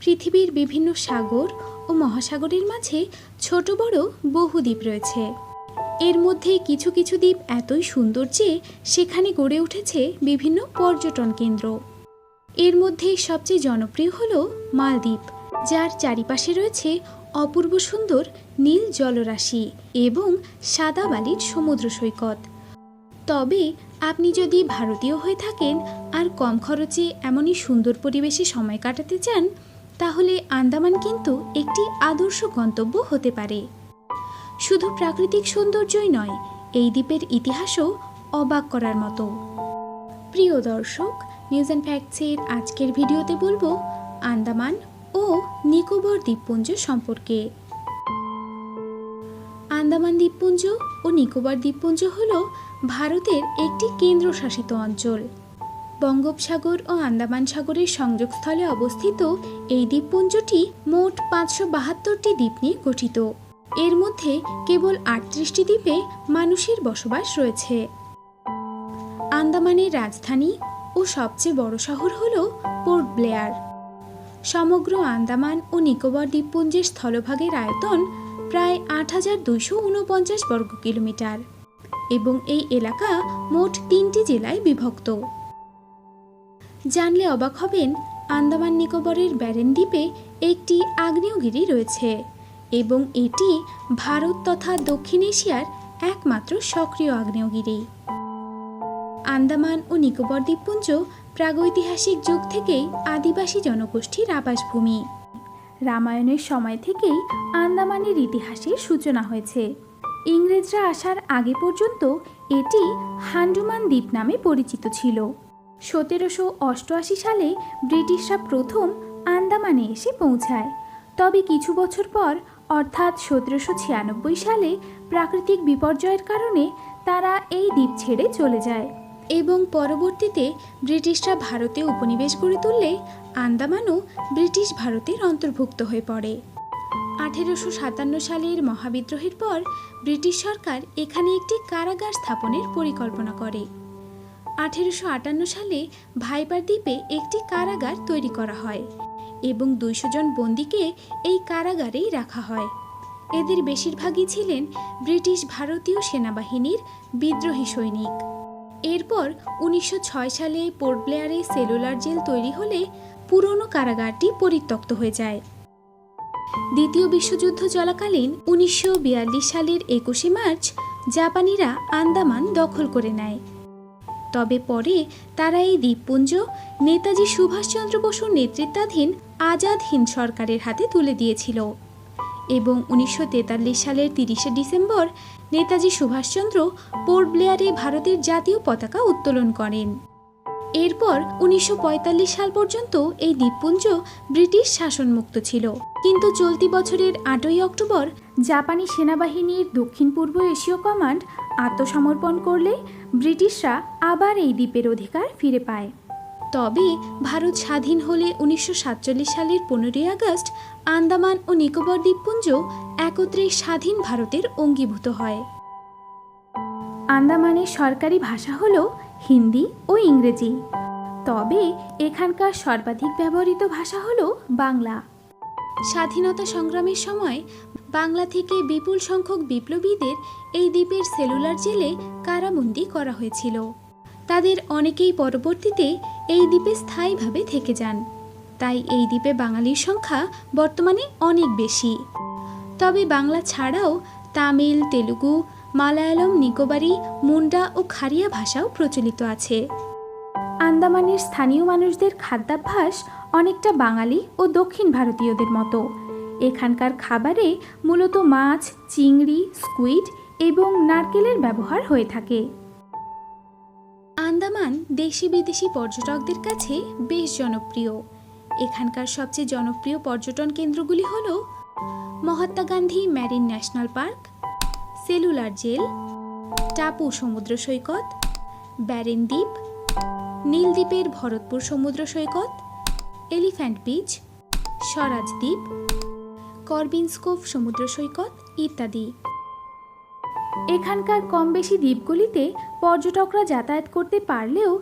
পৃথিবীর বিভিন্ন সাগর ও মহাসাগরের মাঝে ছোট বড় বহু দ্বীপ রয়েছে। এর মধ্যে কিছু কিছু দ্বীপ এতই সুন্দর যে সেখানে গড়ে উঠেছে বিভিন্ন পর্যটন কেন্দ্র। এর মধ্যে সবচেয়ে জনপ্রিয় হল মালদ্বীপ, যার চারিপাশে রয়েছে অপূর্ব সুন্দর নীল জলরাশি এবং সাদা বালির সমুদ্র সৈকত। তবে আপনি যদি ভারতীয় হয়ে থাকেন আর কম খরচে এমনই সুন্দর পরিবেশে সময় কাটাতে চান তাহলে আন্দামান কিন্তু একটি আদর্শ গন্তব্য হতে পারে। শুধু প্রাকৃতিক সৌন্দর্যই নয়, এই দ্বীপের ইতিহাসও অবাক করার মতো। প্রিয় দর্শক নিউজ অ্যান্ড ফ্যাক্টসের আজকের ভিডিওতে বলব আন্দামান ও নিকোবর দ্বীপপুঞ্জ সম্পর্কে। আন্দামান দ্বীপপুঞ্জ ও নিকোবর দ্বীপপুঞ্জ হল ভারতের একটি কেন্দ্রশাসিত অঞ্চল। বঙ্গোপসাগর ও আন্দামান সাগরের সংযোগস্থলে অবস্থিত এই দ্বীপপুঞ্জটি মোট পাঁচশো বাহাত্তরটি দ্বীপ নিয়ে গঠিত। এর মধ্যে কেবল আটত্রিশটি দ্বীপে মানুষের বসবাস রয়েছে। আন্দামানের রাজধানী ও সবচেয়ে বড় শহর হল পোর্ট ব্লেয়ার। সমগ্র আন্দামান ও নিকোবর দ্বীপপুঞ্জের স্থলভাগের আয়তন প্রায় আট হাজার দুইশো উনপঞ্চাশ বর্গ কিলোমিটার এবং এই এলাকা মোট তিনটি জেলায় বিভক্ত। জানলে অবাক হবেন, আন্দামান নিকোবরের ব্যারেন দ্বীপে একটি আগ্নেয়গিরি রয়েছে এবং এটি ভারত তথা দক্ষিণ এশিয়ার একমাত্র সক্রিয় আগ্নেয়গিরি। আন্দামান ও নিকোবর দ্বীপপুঞ্জ প্রাগৈতিহাসিক যুগ থেকেই আদিবাসী জনগোষ্ঠীর আবাসভূমি। রামায়ণের সময় থেকেই আন্দামানের ইতিহাসের সূচনা হয়েছে। ইংরেজরা আসার আগে পর্যন্ত এটি হান্ডুমান দ্বীপ নামে পরিচিত ছিল। সতেরোশো অষ্টআশি সালে ব্রিটিশরা প্রথম আন্দামানে এসে পৌঁছায়। তবে কিছু বছর পর, অর্থাৎ সতেরোশো ছিয়ানব্বই সালে প্রাকৃতিক বিপর্যয়ের কারণে তারা এই দ্বীপ ছেড়ে চলে যায় এবং পরবর্তীতে ব্রিটিশরা ভারতে উপনিবেশ গড়ে তুললে আন্দামানও ব্রিটিশ ভারতের অন্তর্ভুক্ত হয়ে পড়ে। আঠেরোশো সাতান্ন সালের মহাবিদ্রোহের পর ব্রিটিশ সরকার এখানে একটি কারাগার স্থাপনের পরিকল্পনা করে। আঠেরোশো আটান্ন সালে ভাইবার দ্বীপে একটি কারাগার তৈরি করা হয় এবং দুইশো জন বন্দীকে এই কারাগারেই রাখা হয়। এদের বেশিরভাগই ছিলেন ব্রিটিশ ভারতীয় সেনাবাহিনীর বিদ্রোহী সৈনিক। এরপর উনিশশো ছয় সালে পোর্ট ব্লেয়ারে সেলুলার জেল তৈরি হলে পুরনো কারাগারটি পরিত্যক্ত হয়ে যায়। দ্বিতীয় বিশ্বযুদ্ধ চলাকালীন উনিশশো বিয়াল্লিশ সালের একুশে মার্চ জাপানিরা আন্দামান দখল করে নেয়। তবে পরে তারা এই দ্বীপপুঞ্জ নেতাজি সুভাষচন্দ্র বসুর নেতৃত্বাধীন আজাদ হিন্দ সরকারের হাতে তুলে দিয়েছিল। এবং উনিশশো তেতাল্লিশ সালের তিরিশে ডিসেম্বর নেতাজি সুভাষচন্দ্র পোর্ট ব্লেয়ারে ভারতের জাতীয় পতাকা উত্তোলন করেন। এরপর উনিশশো পঁয়তাল্লিশ সাল পর্যন্ত এই দ্বীপপুঞ্জ ব্রিটিশ শাসনমুক্ত ছিল। কিন্তু চলতি বছরের আটই অক্টোবর জাপানি সেনাবাহিনীর দক্ষিণ পূর্ব এশীয় কমান্ড আত্মসমর্পণ করলে ব্রিটিশরা আবার এই দ্বীপের অধিকার ফিরে পায়। তবে ভারত স্বাধীন হলে উনিশশো সাতচল্লিশ সালের পনেরোই আগস্ট আন্দামান ও নিকোবর দ্বীপপুঞ্জ একত্রে স্বাধীন ভারতের অঙ্গীভূত হয়। আন্দামানের সরকারি ভাষা হল হিন্দি ও ইংরেজি। তবে এখানকার সর্বাধিক ব্যবহৃত ভাষা হল বাংলা। স্বাধীনতা সংগ্রামের সময় বাংলা থেকে বিপুল সংখ্যক বিপ্লবীদের এই দ্বীপের সেলুলার জেলে কারাবন্দি করা হয়েছিল। তাদের অনেকেই পরবর্তীতে এই দ্বীপে স্থায়ীভাবে থেকে যান। তাই এই দ্বীপে বাঙালির সংখ্যা বর্তমানে অনেক বেশি। তবে বাংলা ছাড়াও তামিল, তেলুগু, মালায়ালম, নিকোবারি, মুন্ডা ও খারিয়া ভাষাও প্রচলিত আছে। আন্দামানের স্থানীয় মানুষদের খাদ্যাভ্যাস অনেকটা বাঙালি ও দক্ষিণ ভারতীয়দের মতো। এখানকার খাবারে মূলত মাছ, চিংড়ি, স্কুইড এবং নারকেলের ব্যবহার হয়ে থাকে। আন্দামান দেশি বিদেশি পর্যটকদের কাছে বেশ জনপ্রিয়। এখানকার সবচেয়ে জনপ্রিয় পর্যটন কেন্দ্রগুলি হল Mahatma Gandhi Marine National Park, Cellular Jail, টাপু সমুদ্র সৈকত, ব্যারেন দ্বীপ, নীলদ্বীপের ভরতপুর সমুদ্র সৈকত, এলিফ্যান্ট বিচ, স্বরাজ দ্বীপ করবিনস্কোভ সমুদ্র সৈকত ইত্যাদি। এখানকার কম বেশি দ্বীপগুলিতে পর্যটকরা যাতায়াত করতে পারলেও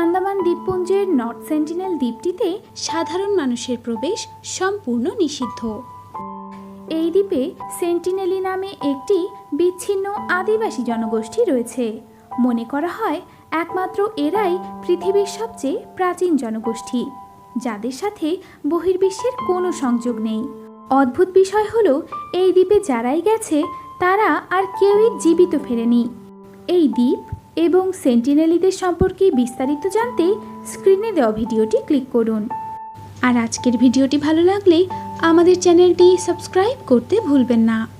আন্দামান দ্বীপপুঞ্জের নর্থ সেন্টিনেল দ্বীপটিতে সাধারণ মানুষের প্রবেশ সম্পূর্ণ নিষিদ্ধ। এই দ্বীপে সেন্টিনেলি নামে একটি বিচ্ছিন্ন আদিবাসী জনগোষ্ঠী রয়েছে। মনে করা হয়, একমাত্র এরাই পৃথিবীর সবচেয়ে প্রাচীন জনগোষ্ঠী, যাদের সাথে বহির্বিশ্বের কোনো সংযোগ নেই। অদ্ভুত বিষয় হলো, এই দ্বীপে যারাই গেছে, তারা আর কেউই জীবিত ফেরেনি। এই দ্বীপ এবং সেন্টিনেলিদের সম্পর্কে বিস্তারিত জানতে স্ক্রিনে দেওয়া ভিডিওটি ক্লিক করুন। আর আজকের ভিডিওটি ভালো লাগলে আমাদের চ্যানেলটি সাবস্ক্রাইব করতে ভুলবেন না।